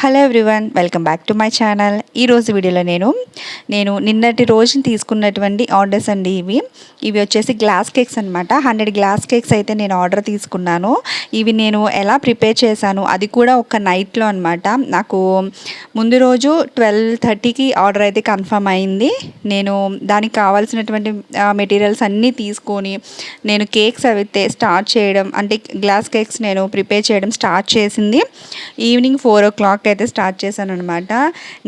Hello everyone welcome back to my channel ఈరోజు వీడియోలో నేను నేను నిన్నటి రోజున తీసుకున్నటువంటి ఆర్డర్స్ అండి ఇవి. ఇవి వచ్చేసి గ్లాస్ కేక్స్ అనమాట హండ్రెడ్ గ్లాస్ కేక్స్ అయితే నేను ఆర్డర్ తీసుకున్నాను. ఇవి నేను ఎలా ప్రిపేర్ చేశాను అది కూడా ఒక నైట్లో అనమాట నాకు ముందు రోజు ట్వెల్వ్ థర్టీకి ఆర్డర్ అయితే కన్ఫర్మ్ అయింది. నేను దానికి కావాల్సినటువంటి మెటీరియల్స్ అన్నీ తీసుకొని నేను కేక్స్ అయితే స్టార్ట్ చేయడం అంటే గ్లాస్ కేక్స్ నేను ప్రిపేర్ చేయడం స్టార్ట్ చేసింది. ఈవినింగ్ ఫోర్ ఓ క్లాక్ అయితే స్టార్ట్ చేశాను అనమాట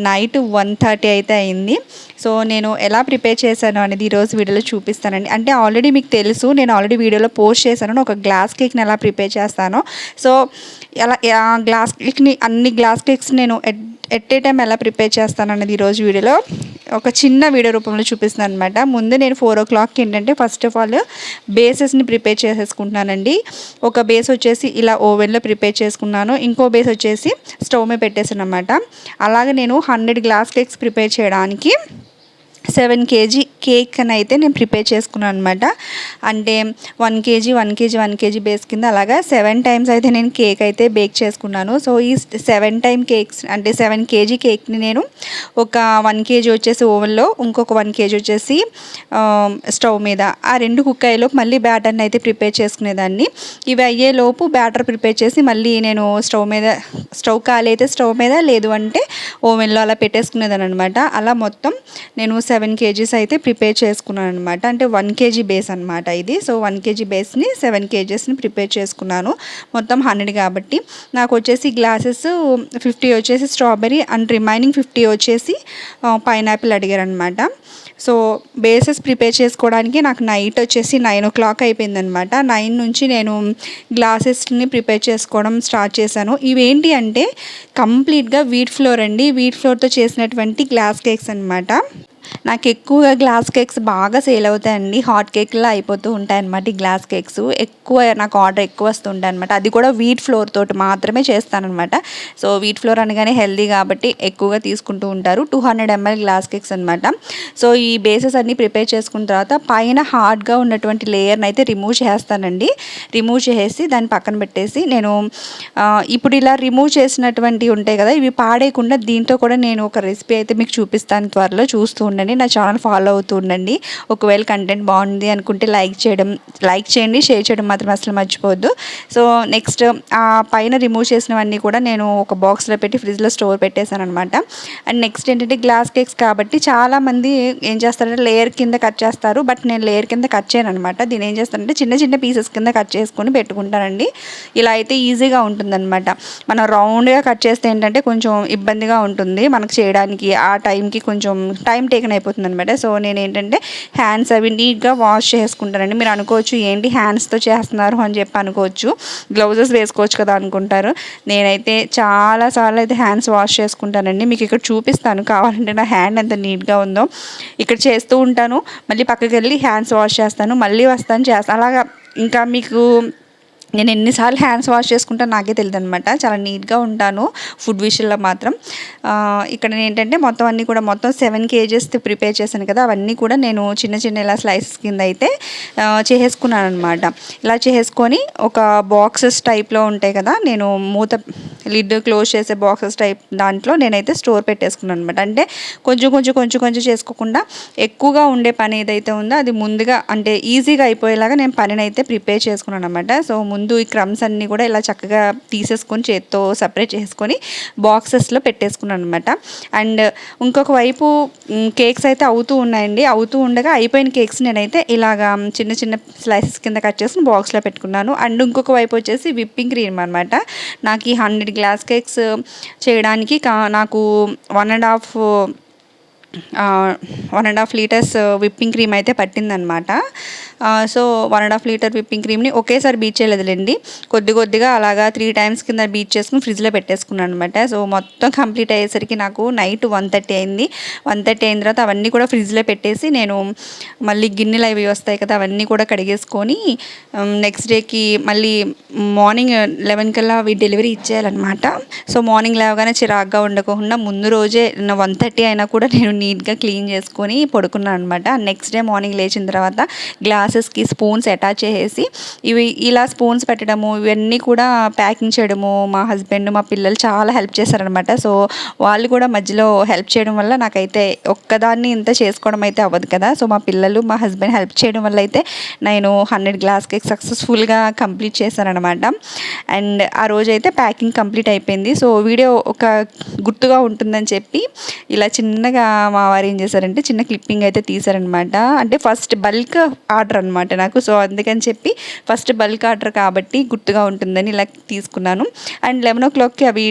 నైట్ వన్ థర్టీ అయితే అయింది. సో నేను ఎలా ప్రిపేర్ చేశాను అనేది ఈరోజు వీడియోలో చూపిస్తానండి. అంటే ఆల్రెడీ మీకు తెలుసు నేను ఆల్రెడీ వీడియోలో పోస్ట్ చేశాను ఒక గ్లాస్ కేక్ని ఎలా ప్రిపేర్ చేస్తానో. సో ఎలా గ్లాస్ కేక్ని అన్ని గ్లాస్ కేక్స్ నేను ఎట్ ఏ టైం ఎలా ప్రిపేర్ చేస్తాను అనేది ఈరోజు వీడియోలో ఒక చిన్న వీడియో రూపంలో చూపిస్తున్నాను అనమాట ముందు నేను ఫోర్ ఓ క్లాక్కి ఏంటంటే ఫస్ట్ ఆఫ్ ఆల్ బేసెస్ని ప్రిపేర్ చేసేసుకుంటున్నానండి. ఒక బేస్ వచ్చేసి ఇలా ఓవెన్లో ప్రిపేర్ చేసుకున్నాను. ఇంకో బేస్ వచ్చేసి స్టవ్ మీద పెట్టేసాను అనమాట అలాగే నేను హండ్రెడ్ గ్లాస్ కేక్స్ ప్రిపేర్ చేయడానికి సెవెన్ కేజీ కేక్ అని అయితే నేను ప్రిపేర్ చేసుకున్నాను అనమాట అంటే one KG one KG one KG base కింద అలాగా సెవెన్ టైమ్స్ అయితే నేను కేక్ అయితే బేక్ చేసుకున్నాను. సో ఈ సెవెన్ టైమ్ కేక్స్ అంటే సెవెన్ కేజీ కేక్ని నేను ఒక వన్ కేజీ వచ్చేసి ఓవెన్లో ఇంకొక వన్ కేజీ వచ్చేసి స్టవ్ మీద ఆ రెండు కుక్ అయ్యేలోపు మళ్ళీ బ్యాటర్ని అయితే ప్రిపేర్ చేసుకునేదాన్ని. ఇవి అయ్యేలోపు బ్యాటర్ ప్రిపేర్ చేసి మళ్ళీ నేను స్టవ్ మీద స్టవ్ ఖాళీ అయితే స్టవ్ మీద లేదు అంటే ఓవెన్లో అలా పెట్టేసుకునేదాన్ని అనమాట అలా మొత్తం నేను సెవెన్ కేజీస్ అయితే ప్రిపేర్ చేసుకున్నాను అనమాట అంటే వన్ కేజీ బేస్ అనమాట ఇది. సో వన్ కేజీ బేస్ని సెవెన్ కేజెస్ని ప్రిపేర్ చేసుకున్నాను. మొత్తం హండ్రెడ్ కాబట్టి. నాకు వచ్చేసి గ్లాసెస్ ఫిఫ్టీ వచ్చేసి స్ట్రాబెరీ అండ్ రిమైనింగ్ ఫిఫ్టీ వచ్చేసి పైనాపిల్ అడిగారనమాట సో బేసెస్ ప్రిపేర్ చేసుకోవడానికి నాకు నైట్ వచ్చేసి నైన్ ఓ క్లాక్ అయిపోయిందనమాట నైన్ నుంచి నేను గ్లాసెస్ని ప్రిపేర్ చేసుకోవడం స్టార్ట్ చేశాను. ఇవేంటి అంటే కంప్లీట్గా వీట్ ఫ్లోర్ అండి. వీట్ ఫ్లోర్తో చేసినటువంటి గ్లాస్ కేక్స్ అనమాట నాకు ఎక్కువగా గ్లాస్ కేక్స్ బాగా సేల్ అవుతాయండి. హాట్ కేక్లో అయిపోతూ ఉంటాయి అనమాట ఈ గ్లాస్ కేక్స్. ఎక్కువ నాకు ఆర్డర్ ఎక్కువ వస్తుంటాయి అనమాట అది కూడా వీట్ ఫ్లోర్ తోటి మాత్రమే చేస్తానమాట సో వీట్ ఫ్లోర్ అనగానే హెల్దీ కాబట్టి ఎక్కువగా తీసుకుంటూ ఉంటారు. Two hundred ml glass cakes అనమాట సో ఈ బేసెస్ అన్నీ ప్రిపేర్ చేసుకున్న తర్వాత పైన హార్డ్గా ఉన్నటువంటి లేయర్ని అయితే రిమూవ్ చేస్తానండి. రిమూవ్ చేసి దాన్ని పక్కన పెట్టేసి నేను ఇప్పుడు ఇలా రిమూవ్ చేసినటువంటి ఉంటాయి కదా ఇవి పాడేయకుండా దీంతో కూడా నేను ఒక రెసిపీ అయితే మీకు చూపిస్తాను త్వరలో చూస్తూ ఉండండి. నా ఛానల్ ఫాలో అవుతూ ఉండండి. ఒకవేళ కంటెంట్ బాగుంది అనుకుంటే లైక్ చేయడం లైక్ చేయండి షేర్ చేయడం మాత్రం అసలు మర్చిపోవద్దు. సో నెక్స్ట్ ఆ పైన రిమూవ్ చేసినవన్నీ కూడా నేను ఒక బాక్స్లో పెట్టి ఫ్రిడ్జ్లో స్టోర్ పెట్టేశాను అనమాట అండ్ నెక్స్ట్ ఏంటంటే గ్లాస్ కేక్స్ కాబట్టి చాలామంది ఏం చేస్తారంటే లేయర్ కింద కట్ చేస్తారు. బట్ నేను లేయర్ కింద కట్ చేయను అనమాట దీని ఏం చేస్తానంటే చిన్న చిన్న పీసెస్ కింద కట్ చేసుకొని పెట్టుకుంటానండి ఇలా అయితే ఈజీగా ఉంటుందన్నమాట. మనం రౌండ్గా కట్ చేస్తే ఏంటంటే కొంచెం ఇబ్బందిగా ఉంటుంది. మనకు చేయడానికి ఆ టైంకి కొంచెం టైం టేక్ టేకన్ అయిపోతుంది అనమాట సో నేను ఏంటంటే హ్యాండ్స్ అవి నీట్గా వాష్ చేసుకుంటానండి. మీరు అనుకోవచ్చు ఏంటి హ్యాండ్స్తో చేస్తున్నారు అని చెప్పి అనుకోవచ్చు. గ్లౌజెస్ వేసుకోవచ్చు కదా అనుకుంటారు. నేనైతే చాలాసార్లు అయితే హ్యాండ్స్ వాష్ చేసుకుంటానండి. మీకు ఇక్కడ చూపిస్తాను కావాలంటే నా హ్యాండ్ ఎంత నీట్గా ఉందో. ఇక్కడ చేస్తూ ఉంటాను. మళ్ళీ పక్కకి వెళ్ళి హ్యాండ్స్ వాష్ చేస్తాను. మళ్ళీ వస్తాను చేస్తాను. అలాగా ఇంకా మీకు నేను ఎన్నిసార్లు హ్యాండ్స్ వాష్ చేసుకుంటా నాకే తెలియదు అనమాట చాలా నీట్గా ఉంటాను ఫుడ్ విషయంలో మాత్రం. ఇక్కడ ఏంటంటే మొత్తం అన్నీ కూడా మొత్తం సెవెన్ కేజెస్ ప్రిపేర్ చేశాను కదా అవన్నీ కూడా నేను చిన్న చిన్న ఇలా స్లైసెస్ కింద అయితే చేసేసుకున్నాను అనమాట ఇలా చేసుకొని ఒక బాక్సెస్ టైప్లో ఉంటాయి కదా నేను మూత లిడ్ క్లోజ్ చేసే బాక్సెస్ టైప్ దాంట్లో నేనైతే స్టోర్ పెట్టేసుకున్నాను అనమాట అంటే కొంచెం కొంచెం కొంచెం కొంచెం చేసుకోకుండా ఎక్కువగా ఉండే పని ఏదైతే ఉందో అది ముందుగా అంటే ఈజీగా అయిపోయేలాగా నేను పనిని అయితే ప్రిపేర్ చేసుకున్నాను అనమాట సో ముందు ఈ క్రమ్స్ అన్నీ కూడా ఇలా చక్కగా తీసేసుకొని చేత్తో సపరేట్ చేసుకొని బాక్సెస్లో పెట్టేసుకున్నాను అనమాట అండ్ ఇంకొక వైపు కేక్స్ అయితే అవుతూ ఉన్నాయండి. అవుతూ ఉండగా అయిపోయిన కేక్స్ నేనైతే ఇలాగా చిన్న చిన్న స్లైసెస్ కింద కట్ చేసుకుని బాక్స్లో పెట్టుకున్నాను. అండ్ ఇంకొక వైపు వచ్చేసి విప్పింగ్ క్రీమ్ అనమాట నాకు ఈ హండ్రెడ్ గ్లాస్ కేక్స్ చేయడానికి కా నాకు one and half one and half liters whipping cream అయితే పట్టిందనమాట so one and half liter whipping క్రీమ్ని ఒకేసారి బీచ్ చేయలేదులేండి. కొద్ది కొద్దిగా అలాగా త్రీ టైమ్స్ కింద బీచ్ చేసుకుని ఫ్రిడ్జ్లో పెట్టేసుకున్నాను అనమాట సో మొత్తం కంప్లీట్ అయ్యేసరికి నాకు నైట్ వన్ థర్టీ అయింది. వన్ థర్టీ అయిన తర్వాత అవన్నీ కూడా ఫ్రిడ్జ్లో పెట్టేసి నేను మళ్ళీ గిన్నెలు అవి వస్తాయి కదా అవన్నీ కూడా కడిగేసుకొని um, నెక్స్ట్ డేకి మళ్ళీ మార్నింగ్ లెవెన్ కల్లా అవి డెలివరీ ఇచ్చేయాలన్నమాట. సో మార్నింగ్ లేవగానే చిరాగ్గా ఉండకుండా ముందు రోజే వన్ థర్టీ అయినా కూడా నేను నీట్గా క్లీన్ చేసుకొని పడుకున్నాను అనమాట నెక్స్ట్ డే మార్నింగ్ లేచిన తర్వాత గ్లాసెస్కి స్పూన్స్ అటాచ్ చేసేసి ఇవి ఇలా స్పూన్స్ పెట్టడము ఇవన్నీ కూడా ప్యాకింగ్ చేయడము మా హస్బెండ్ మా పిల్లలు చాలా హెల్ప్ చేశారనమాట సో వాళ్ళు కూడా మధ్యలో హెల్ప్ చేయడం వల్ల నాకైతే ఒక్కదాన్ని ఇంత చేసుకోవడం అయితే అవ్వదు కదా. సో మా పిల్లలు మా హస్బెండ్ హెల్ప్ చేయడం వల్ల అయితే నేను హండ్రెడ్ గ్లాస్ కేక్ సక్సెస్ఫుల్గా కంప్లీట్ చేశానమాట అండ్ ఆ రోజైతే ప్యాకింగ్ కంప్లీట్ అయిపోయింది. సో వీడియో ఒక గుర్తుగా ఉంటుందని చెప్పి ఇలా చిన్నగా మా వారు ఏం చేశారంటే చిన్న క్లిప్పింగ్ అయితే తీశారనమాట అంటే ఫస్ట్ బల్క్ ఆర్డర్ అనమాట నాకు. సో అందుకని చెప్పి ఫస్ట్ బల్క్ ఆర్డర్ కాబట్టి గుర్తుగా ఉంటుందని ఇలా తీసుకున్నాను. అండ్ లెవెన్ ఓ క్లాక్కి అవి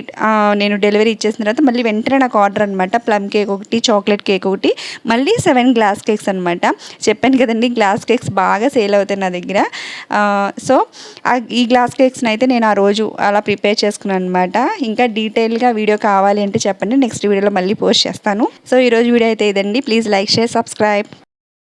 నేను డెలివరీ ఇచ్చేసిన తర్వాత మళ్ళీ వెంటనే నాకు ఆర్డర్ అనమాట ప్లమ్ కేక్ ఒకటి చాక్లెట్ కేక్ ఒకటి మళ్ళీ సెవెన్ గ్లాస్ కేక్స్ అనమాట చెప్పాను కదండి గ్లాస్ కేక్స్ బాగా సేల్ అవుతాయి నా దగ్గర. సో ఆ ఈ గ్లాస్ కేక్స్ని అయితే నేను ఆ రోజు అలా ప్రిపేర్ చేసుకున్నాను అనమాట ఇంకా డీటెయిల్గా వీడియో కావాలి అంటే చెప్పండి నెక్స్ట్ వీడియోలో మళ్ళీ పోస్ట్ చేస్తాను. సో ఈరోజు వీడియో అయితే ఇదండి. Please like share subscribe.